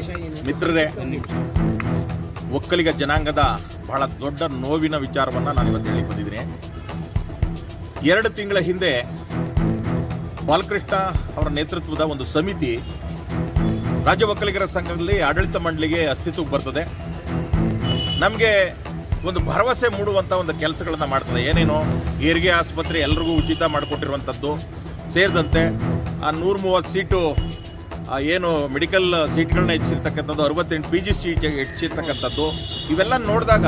ಗೆಳೆಯರೆ ಒಕ್ಕಲಿಗ ಜನಾಂಗದ ಬಹಳ ದೊಡ್ಡ ನೋವಿನ ವಿಚಾರವನ್ನು ನಾನು ಇವತ್ತು ಹೇಳಿ ಬಂದಿದ್ದೀನಿ. ಎರಡು ತಿಂಗಳ ಹಿಂದೆ ಬಾಲಕೃಷ್ಣ ಅವರ ನೇತೃತ್ವದ ಒಂದು ಸಮಿತಿ ರಾಜ್ಯ ಒಕ್ಕಲಿಗರ ಸಂಘದಲ್ಲಿ ಆಡಳಿತ ಮಂಡಳಿಗೆ ಅಸ್ತಿತ್ವಕ್ಕೆ ಬರ್ತದೆ. ನಮಗೆ ಒಂದು ಭರವಸೆ ಮೂಡುವಂಥ ಒಂದು ಕೆಲಸಗಳನ್ನು ಮಾಡ್ತದೆ. ಏನೇನು ಹೆರಿಗೆ ಆಸ್ಪತ್ರೆ ಎಲ್ರಿಗೂ ಉಚಿತ ಮಾಡಿಕೊಟ್ಟಿರುವಂಥದ್ದು ಸೇರಿದಂತೆ ಆ ನೂರ ಮೂವತ್ತು ಸೀಟು ಏನು ಮೆಡಿಕಲ್ ಸೀಟ್ಗಳನ್ನ ಹೆಚ್ಚಿರ್ತಕ್ಕಂಥದ್ದು, ಅರವತ್ತೆಂಟು ಪಿ ಜಿ ಸೀಟ್ ಹೆಚ್ಚಿರ್ತಕ್ಕಂಥದ್ದು, ಇವೆಲ್ಲ ನೋಡಿದಾಗ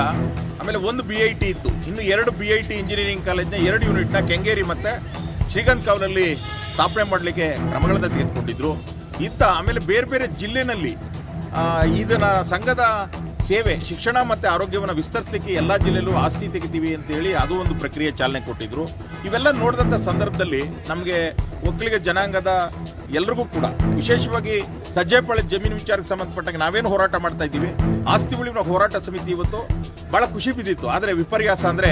ಆಮೇಲೆ ಒಂದು ಬಿ ಐ ಟಿ ಇತ್ತು. ಇನ್ನು ಎರಡು ಬಿ ಐ ಟಿ ಇಂಜಿನಿಯರಿಂಗ್ ಕಾಲೇಜ್ನ ಎರಡು ಯೂನಿಟ್ನ ಕೆಂಗೇರಿ ಮತ್ತು ಶ್ರೀಗಂಧ್ ಕಾವಲಲ್ಲಿ ಸ್ಥಾಪನೆ ಮಾಡಲಿಕ್ಕೆ ಕ್ರಮಗಳನ್ನು ತೆಗೆದುಕೊಂಡಿದ್ರು. ಇತ್ತ ಆಮೇಲೆ ಬೇರೆ ಬೇರೆ ಜಿಲ್ಲೆನಲ್ಲಿ ಇದನ್ನ ಸಂಘದ ಸೇವೆ, ಶಿಕ್ಷಣ ಮತ್ತು ಆರೋಗ್ಯವನ್ನು ವಿಸ್ತರಿಸಲಿಕ್ಕೆ ಎಲ್ಲ ಜಿಲ್ಲೆಯಲ್ಲೂ ಆಸ್ತಿ ತೆಗಿತೀವಿ ಅಂತೇಳಿ ಅದು ಒಂದು ಪ್ರಕ್ರಿಯೆ ಚಾಲನೆ ಕೊಟ್ಟಿದ್ರು. ಇವೆಲ್ಲ ನೋಡಿದಂಥ ಸಂದರ್ಭದಲ್ಲಿ ನಮಗೆ ಒಕ್ಕಲಿಗ ಜನಾಂಗದ ಎಲ್ರಿಗೂ ಕೂಡ, ವಿಶೇಷವಾಗಿ ಸಜ್ಜೆಪಾಳ್ಯ ಜಮೀನು ವಿಚಾರಕ್ಕೆ ಸಂಬಂಧಪಟ್ಟಾಗ ನಾವೇನು ಹೋರಾಟ ಮಾಡ್ತಾ ಇದ್ದೀವಿ. ಆಸ್ತಿ ಉಳಿವಿನ ಹೋರಾಟ ಸಮಿತಿ ಇವತ್ತು ಬಹಳ ಖುಷಿ ಬಿದ್ದಿತ್ತು. ಆದರೆ ವಿಪರ್ಯಾಸ ಅಂದರೆ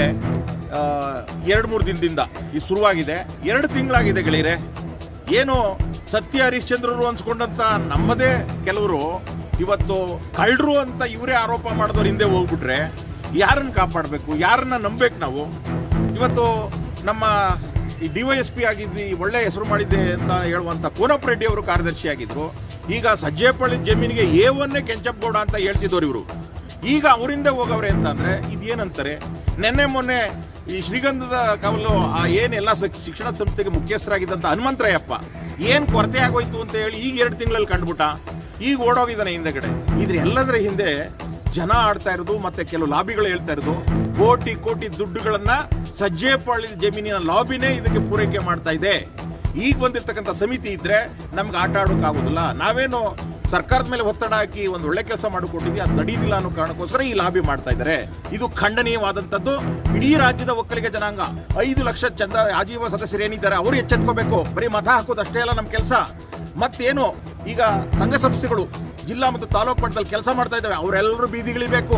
ಎರಡು ಮೂರು ದಿನದಿಂದ ಈ ಶುರುವಾಗಿದೆ. ಎರಡು ತಿಂಗಳಾಗಿದೆ ಗೆಳೆಯರೆ. ಏನು ಸತ್ಯ ಹರಿಶ್ಚಂದ್ರರು ಅನ್ಸ್ಕೊಂಡಂತ ನಮ್ಮದೇ ಕೆಲವರು ಇವತ್ತು ಕಳ್ಳರು ಅಂತ ಇವರೇ ಆರೋಪ ಮಾಡಿದವ್ರ ಹಿಂದೆ ಹೋಗ್ಬಿಟ್ರೆ, ಯಾರನ್ನು ಕಾಪಾಡಬೇಕು, ಯಾರನ್ನ ನಂಬಬೇಕು ನಾವು? ಇವತ್ತು ನಮ್ಮ ಈ ಡಿ ವೈ ಎಸ್ ಪಿ ಆಗಿದ್ದು ಒಳ್ಳೆ ಹೆಸರು ಮಾಡಿದ್ದೆ ಅಂತ ಹೇಳುವಂತ ಕೋನಪ್ಪ ರೆಡ್ಡಿ ಅವರು ಕಾರ್ಯದರ್ಶಿ ಆಗಿದ್ರು ಈಗ ಸಜ್ಜೇಪಳ್ಳಿ ಜಮೀನಿಗೆ ಎ ಒನ್ನೇ ಕೆಂಚಪ್ಪಗೌಡ ಅಂತ ಹೇಳ್ತಿದ್ದವ್ರು ಇವರು. ಈಗ ಅವರಿಂದ ಹೋಗವ್ರೆ ಅಂತ ಅಂದ್ರೆ ಇದೇನಂತಾರೆ, ನಿನ್ನೆ ಮೊನ್ನೆ ಈ ಶ್ರೀಗಂಧದ ಕವಲು, ಆ ಏನೆಲ್ಲ ಶಿಕ್ಷಣ ಸಂಸ್ಥೆಗೆ ಮುಖ್ಯಸ್ಥರಾಗಿದ್ದಂತ ಹನುಮಂತರಾಯಪ್ಪ ಏನ್ ಕೊರತೆ ಆಗೋಯ್ತು ಅಂತ ಹೇಳಿ ಈಗ ಎರಡು ತಿಂಗಳಲ್ಲಿ ಕಂಡುಬಿಟ್ಟ. ಈಗ ಓಡೋಗಿದ್ದಾನೆ ಹಿಂದೆಗಡೆ. ಇದ್ರ ಎಲ್ಲದರ ಹಿಂದೆ ಜನ ಆಡ್ತಾ ಇರೋದು, ಮತ್ತೆ ಕೆಲವು ಲಾಬಿಗಳು ಹೇಳ್ತಾ ಇರೋದು. ಕೋಟಿ ಕೋಟಿ ದುಡ್ಡುಗಳನ್ನ ಸಜ್ಜೇಪಾಳ್ಯದ ಜಮೀನಿನ ಲಾಬಿನೇ ಇದಕ್ಕೆ ಪೂರೈಕೆ ಮಾಡ್ತಾ ಇದೆ. ಈಗ ಬಂದಿರ್ತಕ್ಕಂಥ ಸಮಿತಿ ಇದ್ರೆ ನಮ್ಗೆ ಆಟ ಆಡೋಕ್ಕಾಗೋದಿಲ್ಲ ನಾವೇನು ಸರ್ಕಾರದ ಮೇಲೆ ಒತ್ತಡ ಹಾಕಿ ಒಂದು ಒಳ್ಳೆ ಕೆಲಸ ಮಾಡಿಕೊಟ್ಟಿದ್ವಿ, ಅದು ನಡೀದಿಲ್ಲ ಅನ್ನೋ ಕಾರಣಕ್ಕೋಸ್ಕರ ಈ ಲಾಬಿ ಮಾಡ್ತಾ ಇದ್ದಾರೆ. ಇದು ಖಂಡನೀಯವಾದಂಥದ್ದು. ಇಡೀ ರಾಜ್ಯದ ಒಕ್ಕಲಿಗ ಜನಾಂಗ ಐದು ಲಕ್ಷ ಚಂದ ಆಜೀವ ಸದಸ್ಯರು ಏನಿದ್ದಾರೆ ಅವರು ಎಚ್ಚೆತ್ಕೋಬೇಕು. ಬರೀ ಮತ ಹಾಕೋದು ಅಷ್ಟೇ ಅಲ್ಲ ನಮ್ಮ ಕೆಲಸ. ಮತ್ತೇನು? ಈಗ ಸಂಘ ಸಂಸ್ಥೆಗಳು ಜಿಲ್ಲಾ ಮತ್ತು ತಾಲೂಕು ಮಟ್ಟದಲ್ಲಿ ಕೆಲಸ ಮಾಡ್ತಾ ಇದ್ದಾವೆ. ಅವರೆಲ್ಲರೂ ಬೀದಿಗಿಳಿಬೇಕು.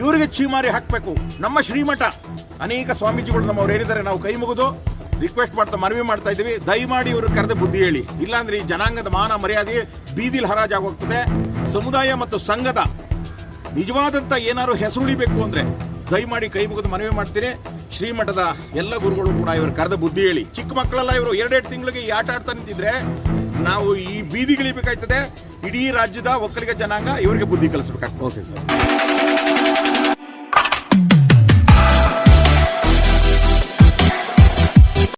ಇವರಿಗೆ ಚೀಮಾರಿ ಹಾಕಬೇಕು. ನಮ್ಮ ಶ್ರೀಮಠ. ಅನೇಕ ಸ್ವಾಮೀಜಿಗಳು ನಮ್ಮವ್ರು ಏನಿದ್ದಾರೆ ನಾವು ಕೈ ಮುಗಿದು ರಿಕ್ವೆಸ್ಟ್ ಮಾಡ್ತಾ, ಮನವಿ ಮಾಡ್ತಾ ಇದ್ದೀವಿ. ದಯಮಾಡಿ ಇವರು ಕರೆದ ಬುದ್ಧಿ ಹೇಳಿ. ಇಲ್ಲಾಂದ್ರೆ ಈ ಜನಾಂಗದ ಮಾನ ಮರ್ಯಾದೆ ಬೀದಿಲಿ ಹರಾಜಾಗೋಗ್ತದೆ. ಸಮುದಾಯ ಮತ್ತು ಸಂಘದ ನಿಜವಾದಂತ ಏನಾದ್ರು ಹೆಸರುಳಿಬೇಕು ಅಂದ್ರೆ ದಯಮಾಡಿ ಕೈ ಮುಗಿದು ಮನವಿ ಮಾಡ್ತೀನಿ ಶ್ರೀಮಠದ ಎಲ್ಲ ಗುರುಗಳು ಕೂಡ ಇವರು ಕರೆದ ಬುದ್ಧಿ ಹೇಳಿ. ಚಿಕ್ಕ ಮಕ್ಕಳೆಲ್ಲ ಇವರು ಎರಡೆರಡು ತಿಂಗಳಿಗೆ ಈ ಆಟ ಆಡ್ತಾ ನಿಂತಿದ್ರೆ ನಾವು ಈ ಬೀದಿಗಿಳಿಬೇಕಾಯ್ತದೆ. ಇಡೀ ರಾಜ್ಯದ ಒಕ್ಕಲಿಗ ಜನಾಂಗ ಇವರಿಗೆ ಬುದ್ಧಿ ಕಲಿಸ್ಬೇಕಾಗ್ತದೆ. Okay sir